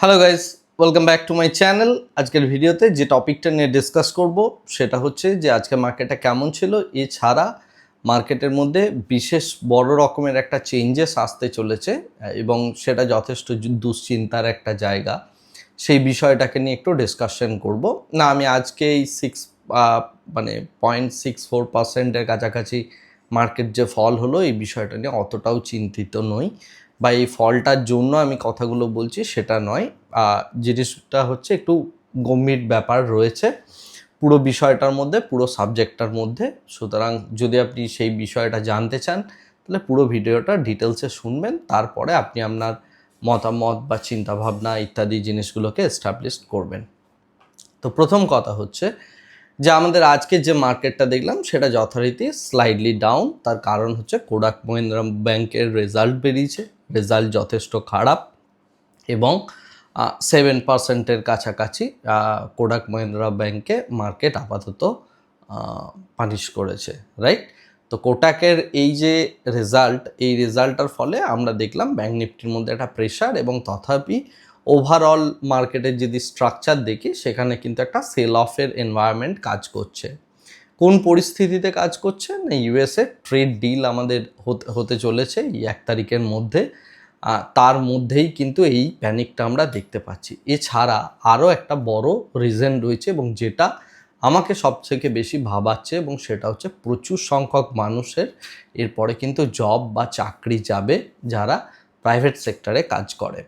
Hello guys welcome back to my channel আজকের ভিডিওতে যে টপিকটা নিয়ে ডিসকাস করব, সেটা হচ্ছে যে আজকে মার্কেটটা কেমন ছিল। এছাড়া মার্কেটের মধ্যে বিশেষ বড় রকমের একটা চেঞ্জেস আসতে চলেছে, এবং সেটা যথেষ্ট দুশ্চিন্তার একটা জায়গা। সেই বিষয়টাকে নিয়ে একটু ডিসকাশন করব। না, আমি আজকে এই সিক্স মানে পয়েন্ট সিক্স ফোর পার্সেন্টের কাছাকাছি মার্কেট যে ফল হলো, এই বিষয়টা নিয়ে অতটাও চিন্তিত নই। বা এই ফলটার জন্য আমি কথাগুলো বলছি সেটা নয়। জিনিসটা হচ্ছে একটু গম্ভীর ব্যাপার রয়েছে। পুরো বিষয়টার মধ্যে, পুরো সাবজেক্টটার মধ্যে। সুতরাং যদি আপনি সেই বিষয়টা জানতে চান, তাহলে পুরো ভিডিওটা ডিটেলসে শুনবেন। তারপরে আপনি আপনার মতামত বা চিন্তাভাবনা ইত্যাদি জিনিসগুলোকে এস্টাবলিশ করবেন। তো প্রথম কথা হচ্ছে যে, আমাদের আজকে যে মার্কেটটা দেখলাম, সেটা যথারীতি স্লাইডলি ডাউন তার কারণ হচ্ছে কোডাক মহিন্দ্রা ব্যাংকের রেজাল্ট বেরিয়েছে। রেজাল্ট যথেষ্ট খারাপ এবং সেভেন পার্সেন্টের কাছাকাছি কোডাক মহিন্দ্রা ব্যাংকে মার্কেট আপাতত পানিশ করেছে রাইট তো কোটাকের এই যে রেজাল্ট এই রেজাল্টটার ফলে আমরা দেখলাম ব্যাংক নিফটির মধ্যে একটা প্রেশার এবং তথাপি ওভারঅল মার্কেটের যদি স্ট্রাকচার দেখি, সেখানে কিন্তু একটা সেল অফের এনভায়রনমেন্ট কাজ করছে। কোন পরিস্থিতিতে কাজ করছে? না ইউএসএ ট্রেড ডিল আমাদের হতে- চলেছে এই এক তারিখের মধ্যে। তার মধ্যেই কিন্তু এই প্যানিকটা আমরা দেখতে পাচ্ছি। এছাড়া আরও একটা বড় রিজন রয়েছে এবং যেটা আমাকে সবথেকে বেশি ভাবাচ্ছে এবং সেটা হচ্ছে প্রচুর সংখ্যক মানুষের এরপরে কিন্তু জব বা চাকরি যাবে যারা প্রাইভেট সেক্টরে কাজ করে।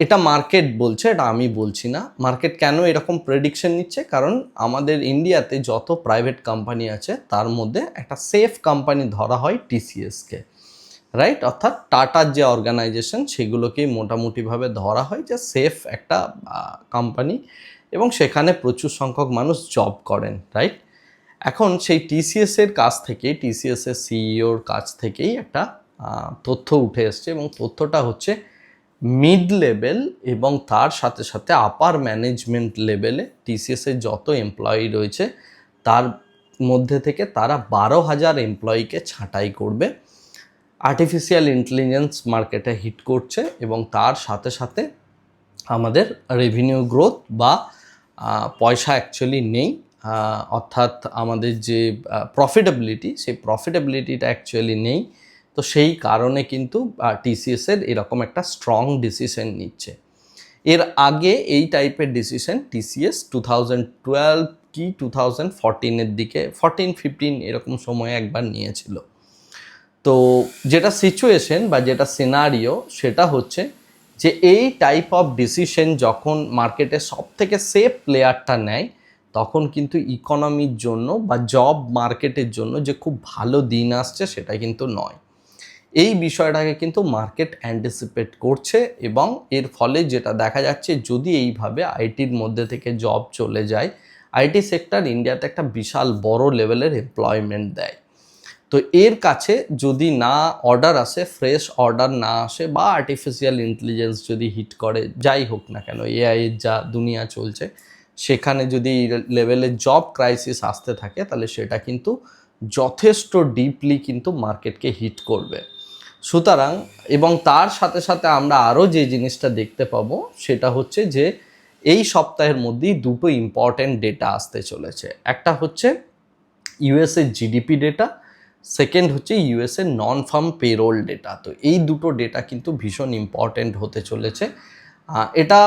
এটা মার্কেট বলছে, এটা আমি বলছি না। মার্কেট কেন এরকম প্রেডিকশন নিচ্ছে? কারণ আমাদের ইন্ডিয়াতে যত প্রাইভেট কোম্পানি আছে, তার মধ্যে একটা সেফ কোম্পানি ধরা হয় টিসিএসকে রাইট অর্থাৎ টাটার যে অর্গানাইজেশন সেগুলোকেই মোটামুটিভাবে ধরা হয় যে সেফ একটা কোম্পানি এবং সেখানে প্রচুর সংখ্যক মানুষ জব করেন রাইট এখন সেই টিসিএস এর কাছ থেকে টিসিএস এর সিইওর কাছ থেকেই একটা তথ্য উঠে এসছে এবং তথ্যটা হচ্ছে মিড লেভেল এবং তার সাথে সাথে আপার ম্যানেজমেন্ট লেভেলে টিসিএস এর যত এমপ্লয়ি রয়েছে, তার মধ্যে থেকে তারা বারো হাজার এমপ্লয়িকে ছাঁটাই করবে। আর্টিফিশিয়াল ইন্টেলিজেন্স মার্কেটে হিট করছে এবং তার সাথে সাথে আমাদের রেভিনিউ গ্রোথ বা পয়সা অ্যাকচুয়ালি নেই। অর্থাৎ আমাদের যে প্রফিটেবিলিটি সেই প্রফিটেবিলিটিটা অ্যাকচুয়ালি নেই। তো সেই কারণে কিন্তু টিসিএসের এরকম একটা স্ট্রং ডিসিশন নিচ্ছে। এর আগে এই টাইপের decision TCS two thousand twelve কি টু থাউজেন্ড ফোরটিনের দিকে ফোরটিন ফিফটিন এরকম সময়ে একবার নিয়েছিল। তো যেটা সিচুয়েশন বা যেটা সিনারিও সেটা হচ্ছে যে এই টাইপ অফ ডিসিশন যখন মার্কেটে সব থেকে সেফ প্লেয়ারটা নেয়, তখন কিন্তু ইকোনমির জন্য বা জব মার্কেটের জন্য যে খুব ভালো দিন আসছে, সেটা কিন্তু নয়। এই বিষয়টাকে কিন্তু মার্কেট অ্যান্টিসিপেট করছে এবং এর ফলে যেটা দেখা যাচ্ছে, যদি এইভাবে আইটির মধ্যে থেকে জব চলে যায় আইটি সেক্টর ইন্ডিয়াতে একটা বিশাল বড় লেভেলের এমপ্লয়মেন্ট দেয়। তো এর কাছে যদি না অর্ডার আসে ফ্রেশ অর্ডার না আসে বা আর্টিফিশিয়াল ইন্টেলিজেন্স যদি হিট করে, যাই হোক না কেন এআই এর যা দুনিয়া চলছে, সেখানে যদি লেভেলের জব ক্রাইসিস আসতে থাকে, তাহলে সেটা কিন্তু যথেষ্ট ডিপলি কিন্তু মার্কেটকে হিট করবে। সুতরাং, এবং তার সাথে সাথে আমরা আরও যে জিনিসটা দেখতে পাবো, সেটা হচ্ছে যে এই সপ্তাহের মধ্যেই দুটো ইম্পর্ট্যান্ট ডেটা আসতে চলেছে। একটা হচ্ছে ইউএসএ জিডিপি ডেটা সেকেন্ড হচ্ছে USA non farm payroll data তো এই দুটো ডেটা কিন্তু ভীষণ ইম্পর্ট্যান্ট হতে চলেছে। এটা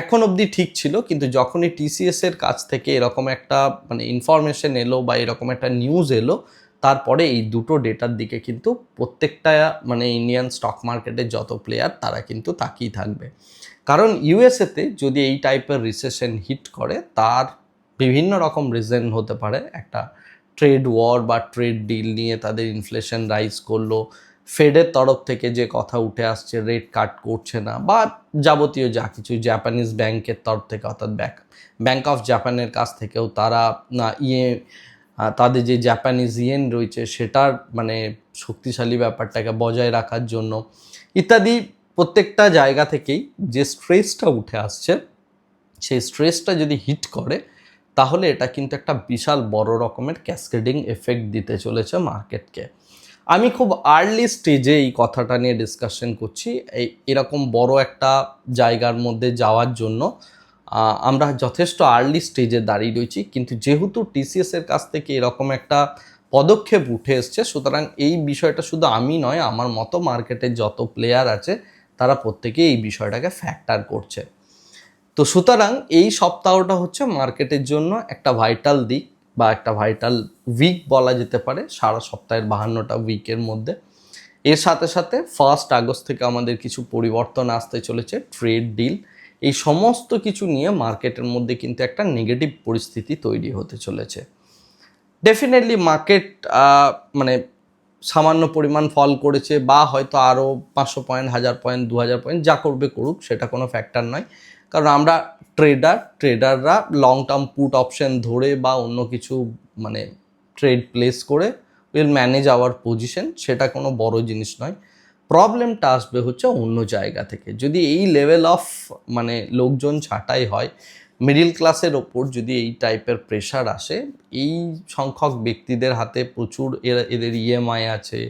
এখন অবধি ঠিক ছিল, কিন্তু যখনই টিসিএসের কাছ থেকে এরকম একটা মানে ইনফরমেশন এলো বা এরকম একটা নিউজ এলো, তারপরে এই দুটো ডেটার দিকে কিন্তু প্রত্যেকটা মানে ইন্ডিয়ান স্টক মার্কেটের যত প্লেয়ার তারা কিন্তু তাকিয়ে থাকবে। কারণ ইউএসএতে যদি এই টাইপের রিসেশন হিট করে, তার বিভিন্ন রকম রিজন হতে পারে। একটা ট্রেড ওয়ার বা ট্রেড ডিল নিয়ে তাদের ইনফ্লেশন রাইজ করল। ফেডের তরফ থেকে যে কথা উঠে আসছে রেট কাট করছে না বা যাবতীয় যা কিছু জাপানিজ ব্যাংকের তরফ থেকে অর্থাৎ ব্যাংক অফ জাপানের কাছ থেকেও তারা না ইয়ে তাদের যে জাপানিজ ইয়েন রয়েছে সেটার মানে শক্তিশালী ব্যাপারটাকে বজায় রাখার জন্য ইত্যাদি প্রত্যেকটা জায়গা থেকেই যে স্ট্রেসটা উঠে আসছে, সেই স্ট্রেসটা যদি হিট করে তাহলে এটা কিন্তু একটা বিশাল বড় রকমের ক্যাসকেডিং এফেক্ট দিতে চলেছে মার্কেটকে আমি খুব আর্লি স্টেজে এই কথাটা নিয়ে ডিসকাশন করছি। এই এরকম বড় একটা জায়গার মধ্যে যাওয়ার জন্য আমরা যথেষ্ট আর্লি স্টেজে দাঁড়িয়ে রয়েছি। কিন্তু যেহেতু টিসিএসের কাছ থেকে এরকম একটা পদক্ষেপ উঠে এসছে, সুতরাং এই বিষয়টা শুধু আমি নয়, আমার মতো মার্কেটের যত প্লেয়ার আছে, তারা প্রত্যেকেই এই বিষয়টাকে ফ্যাক্টর করছে। তো সুতরাং এই সপ্তাহটা হচ্ছে মার্কেটের জন্য একটা ভাইটাল দিক বা একটা ভাইটাল উইক বলা যেতে পারে, সারা সপ্তাহের বাহান্নটা উইকের মধ্যে। এর সাথে সাথে ফার্স্ট আগস্ট থেকে আমাদের কিছু পরিবর্তন আসতে চলেছে ট্রেড ডিল এই সমস্ত কিছু নিয়ে মার্কেটের মধ্যে কিন্তু একটা নেগেটিভ পরিস্থিতি তৈরি হতে চলেছে। ডেফিনেটলি মার্কেট মানে সামান্য পরিমাণ ফল করেছে বা হয়তো আরও পাঁচশো পয়েন্ট হাজার পয়েন্ট দু হাজার পয়েন্ট যা করবে করুক, সেটা কোনো ফ্যাক্টর নয়। কারণ আমরা ট্রেডার ট্রেডাররা লং টার্ম পুট অপশন ধরে বা অন্য কিছু মানে ট্রেড প্লেস করে উইল ম্যানেজ আওয়ার পজিশন সেটা কোনো বড় জিনিস নয়। প্রবলেমটা আসবে হচ্ছে অন্য জায়গা থেকে। যদি এই লেভেল অফ মানে লোকজন ছাঁটাই হয় মিডিল ক্লাসের ওপর যদি এই টাইপের প্রেশার আসে, এই সংখ্যক ব্যক্তিদের হাতে প্রচুর এরা, এদের ইএমআই আছে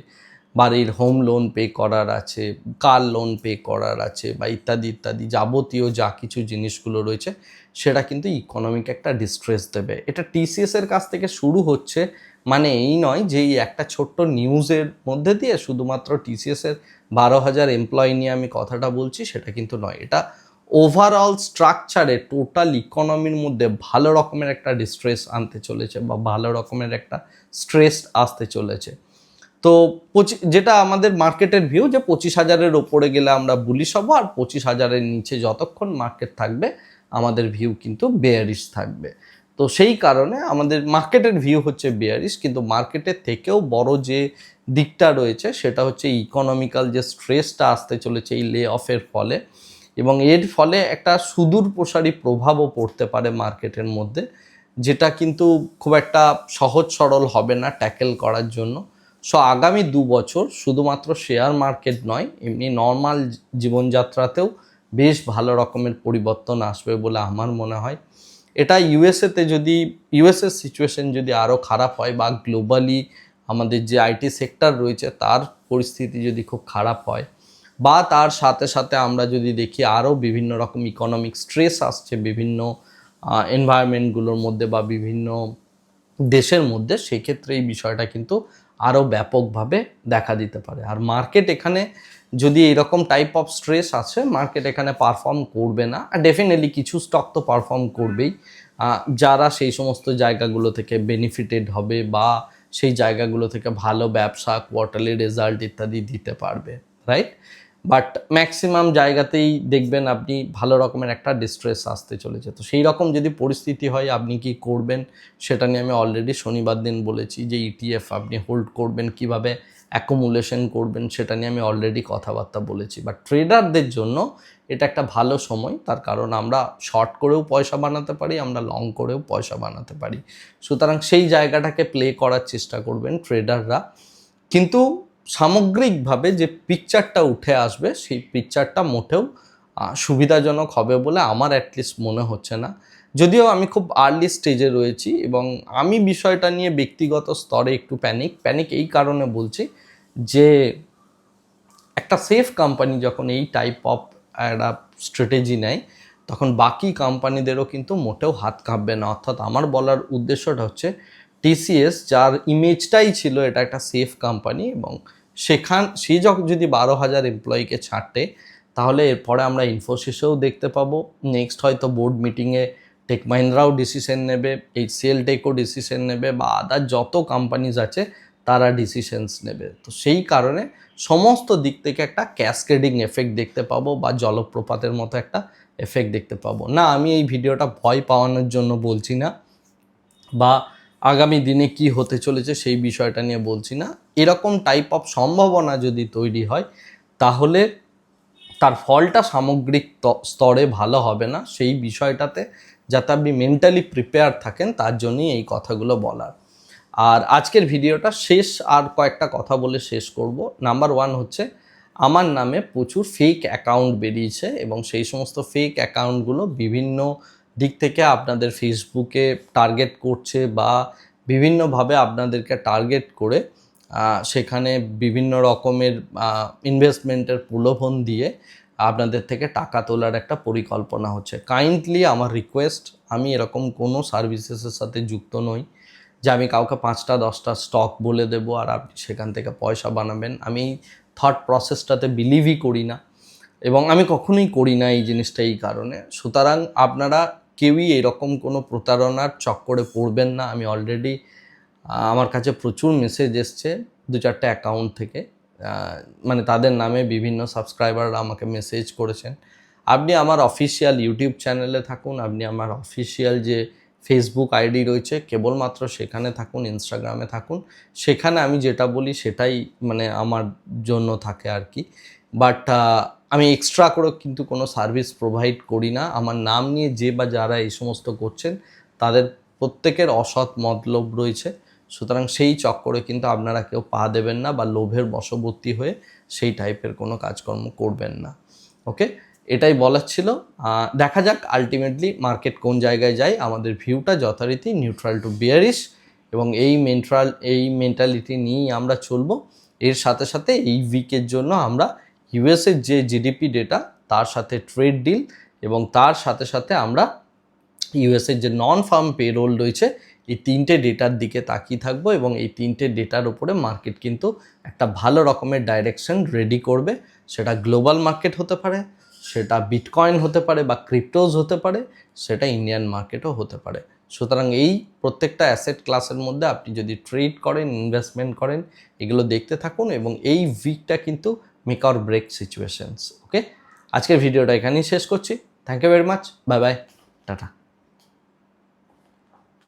বাড়ির হোম লোন পে করার আছে কার লোন পে করার আছে বা ইত্যাদি ইত্যাদি যাবতীয় যা কিছু জিনিসগুলো রয়েছে, সেটা কিন্তু ইকোনমিক একটা ডিস্ট্রেস দেবে। এটা টিসিএস এর কাছ থেকে শুরু হচ্ছে মানে এই নয় যে এই একটা ছোট্ট নিউজের মধ্যে দিয়ে শুধুমাত্র টিসিএস এর বারো হাজার এমপ্লয়ি নিয়ে আমি কথাটা বলছি, সেটা কিন্তু নয়। এটা ওভারঅল স্ট্রাকচারে টোটাল ইকোনমির মধ্যে ভালো রকমের একটা ডিস্ট্রেস আনতে চলেছে বা ভালো রকমের একটা স্ট্রেস আসতে চলেছে। তো যেটা আমাদের মার্কেটের ভিউ যে পঁচিশ হাজারের ওপরে গেলে আমরা বুলিশ হব আর পঁচিশ হাজারের নিচে যতক্ষণ মার্কেট থাকবে, আমাদের ভিউ কিন্তু বেয়ারিশ থাকবে। তো সেই কারণে আমাদের মার্কেটের ভিউ হচ্ছে বেয়ারিশ কিন্তু মার্কেটের থেকেও বড় যে দিকটা রয়েছে, সেটা হচ্ছে ইকোনমিক্যাল যে স্ট্রেসটা আসতে চলেছে এই লে অফের ফলে এবং এর ফলে একটা সুদূর প্রসারী প্রভাবও পড়তে পারে মার্কেটের মধ্যে, যেটা কিন্তু খুব একটা সহজ সরল হবে না ট্যাকেল করার জন্য। সো আগামী দু বছর শুধুমাত্র শেয়ার মার্কেট নয়, এমনি নর্মাল জীবনযাত্রাতেও বেশ ভালো রকমের পরিবর্তন আসবে বলে আমার মনে হয়। এটা ইউএসএতে যদি ইউএসএর সিচুয়েশন যদি আরও খারাপ হয় বা গ্লোবালি আমাদের যে আইটি সেক্টর রয়েছে, তার পরিস্থিতি যদি খুব খারাপ হয় বা তার সাথে সাথে আমরা যদি দেখি আরও বিভিন্ন রকম ইকোনমিক স্ট্রেস আসছে বিভিন্ন এনভায়রনমেন্টগুলোর মধ্যে বা বিভিন্ন দেশের মধ্যে, সেক্ষেত্রে এই বিষয়টা কিন্তু আরও ব্যাপকভাবে দেখা দিতে পারে। আর মার্কেট এখানে যদি এরকম টাইপ অফ স্ট্রেস আছে মার্কেট এখানে পারফর্ম করবে না। আর ডেফিনেটলি কিছু স্টক তো পারফর্ম করবেই। যারা সেই সমস্ত জায়গাগুলো থেকে বেনিফিটেড হবে বা সেই জায়গাগুলো থেকে ভালো ব্যবসা কোয়ার্টারলি রেজাল্ট ইত্যাদি দিতে পারবে রাইট বাট ম্যাক্সিমাম জায়গাতেই দেখবেন আপনি ভালো রকমের একটা ডিস্ট্রেস আসতে চলেছে। তো সেই রকম যদি পরিস্থিতি হয়, আপনি কি করবেন? সেটা নিয়ে আমি অলরেডি শনিবার দিন বলেছি যে ইটিএফ আপনি হোল্ড করবেন, কীভাবে অ্যাকুমুলেশন করবেন সেটা নিয়ে আমি অলরেডি কথাবার্তা বলেছি। বাট ট্রেডারদের জন্য এটা একটা ভালো সময়, তার কারণ আমরা শর্ট করেও পয়সা বানাতে পারি, আমরা লং করেও পয়সা বানাতে পারি। সুতরাং সেই জায়গাটাকে প্লে করার চেষ্টা করবেন ট্রেডাররা কিন্তু সামগ্রিকভাবে যে পিকচারটা উঠে আসবে, সেই পিকচারটা মোটেও সুবিধাজনক হবে বলে আমার অ্যাটলিস্ট মনে হচ্ছে না। যদিও আমি খুব আর্লি স্টেজে রয়েছি এবং আমি বিষয়টা নিয়ে ব্যক্তিগত স্তরে একটু প্যানিক প্যানিক এই কারণে বলছি যে, একটা সেফ কোম্পানি যখন এই টাইপ অফ একটা স্ট্র্যাটেজি নেয়, তখন বাকি কোম্পানিদেরও কিন্তু মোটেও হাত কাঁপবে না। অর্থাৎ আমার বলার উদ্দেশ্যটা হচ্ছে টিসিএস যার ইমেজটাই ছিল এটা একটা সেফ কোম্পানি এবং সেখান, সে যদি বারো হাজার এমপ্লয়িকে ছাড়তে, তাহলে এরপরে আমরা ইনফোসিসেও দেখতে পাবো। নেক্সট হয়তো বোর্ড মিটিংয়ে টেক মাহিন্দ্রাও ডিসিশন নেবে এই সেল টেকও ডিসিশন নেবে, বা আদার যত কোম্পানিজ আছে, তারা ডিসিশনস নেবে। তো সেই কারণে সমস্ত দিক থেকে একটা ক্যাসকেডিং এফেক্ট দেখতে পাবো, বা জলপ্রপাতের মতো একটা এফেক্ট দেখতে পাবো। না, আমি এই ভিডিওটা ভয় পাওয়ানোর জন্য বলছি না, বা আগামী দিনে কি হতে চলেছে সেই বিষয়টা নিয়ে বলছি না। এরকম টাইপ অফ সম্ভাবনা যদি তৈরি হয়, তাহলে তার ফলটা সামগ্রিক স্তরে ভালো হবে না। সেই বিষয়টাতে যাতে আপনি মেন্টালি প্রিপেয়ার থাকেন, তার জন্যই এই কথাগুলো বলার। আর আজকের ভিডিওটা শেষ আর কয়েকটা কথা বলে শেষ করব। নাম্বার ওয়ান হচ্ছে, আমার নামে প্রচুর ফেক অ্যাকাউন্ট বেরিয়েছে এবং সেই সমস্ত ফেক অ্যাকাউন্টগুলো বিভিন্ন দিক থেকে আপনাদের ফেসবুকে টার্গেট করছে বা বিভিন্নভাবে আপনাদেরকে টার্গেট করে সেখানে বিভিন্ন রকমের ইনভেস্টমেন্টের প্রলোভন দিয়ে আপনাদের থেকে টাকা তোলার একটা পরিকল্পনা হচ্ছে। কাইন্ডলি আমার রিকোয়েস্ট আমি এরকম কোনো সার্ভিসেসের সাথে যুক্ত নই যে আমি কাউকে পাঁচটা, দশটা স্টক বলে দেবো আর আপনি সেখান থেকে পয়সা বানাবেন। আমি থট প্রসেসটাতে বিলিভই করি না এবং আমি কখনোই করি না এই জিনিসটা এই কারণে। সুতরাং আপনারা কেউই এরকম কোনো প্রতারণার চক্করে পড়বেন না। আমি অলরেডি আমার কাছে প্রচুর মেসেজ এসছে দু চারটে অ্যাকাউন্ট থেকে। মানে তাদের নামে বিভিন্ন সাবস্ক্রাইবাররা আমাকে মেসেজ করেছেন। আপনি আমার অফিসিয়াল ইউটিউব চ্যানেলে থাকুন, আপনি আমার অফিসিয়াল যে ফেসবুক আইডি রয়েছে, কেবলমাত্র সেখানে থাকুন ইনস্টাগ্রামে থাকুন। সেখানে আমি যেটা বলি সেটাই মানে আমার জন্য থাকে আর কি। বাট আমি এক্সট্রা করে কিন্তু কোনো সার্ভিস প্রোভাইড করি না। আমার নাম নিয়ে যে বা যারা এই সমস্ত করছেন, তাদের প্রত্যেকের অসৎ মতলব রয়েছে। সুতরাং সেই চক্করে কিন্তু আপনারা কেউ পা দেবেন না বা লোভের বশবর্তী হয়ে সেই টাইপের কোনো কাজকর্ম করবেন না। ওকে? এটাই বলার ছিল। দেখা যাক আলটিমেটলি মার্কেট কোন জায়গায় যায়। আমাদের ভিউটা যথারীতি নিউট্রাল টু বিয়ারিশ এবং এই মেন্ট্রাল এই মেন্টালিটি নিয়েই আমরা চলবো। এর সাথে সাথে এই উইকের জন্য আমরা ইউএসের যে জিডিপি ডেটা তার সাথে ট্রেড ডিল এবং তার সাথে সাথে আমরা ইউএসের যে নন ফার্ম পেরোল রয়েছে, এই তিনটে ডেটার দিকে তাকিয়ে থাকব এবং এই তিনটে ডেটার উপরে মার্কেট কিন্তু একটা ভালো রকমের ডাইরেকশন রেডি করবে। সেটা গ্লোবাল মার্কেট হতে পারে, সেটা বিটকয়েন হতে পারে বা ক্রিপ্টোজ হতে পারে, সেটা ইন্ডিয়ান মার্কেটও হতে পারে। সুতরাং এই প্রত্যেকটা অ্যাসেট ক্লাসের মধ্যে আপনি যদি ট্রেড করেন ইনভেস্টমেন্ট করেন, এগুলো দেখতে থাকুন এবং এই উইকটা কিন্তু make our break situations okay আজকের ভিডিওটা এখানেই শেষ করছি। Thank you very much bye bye tata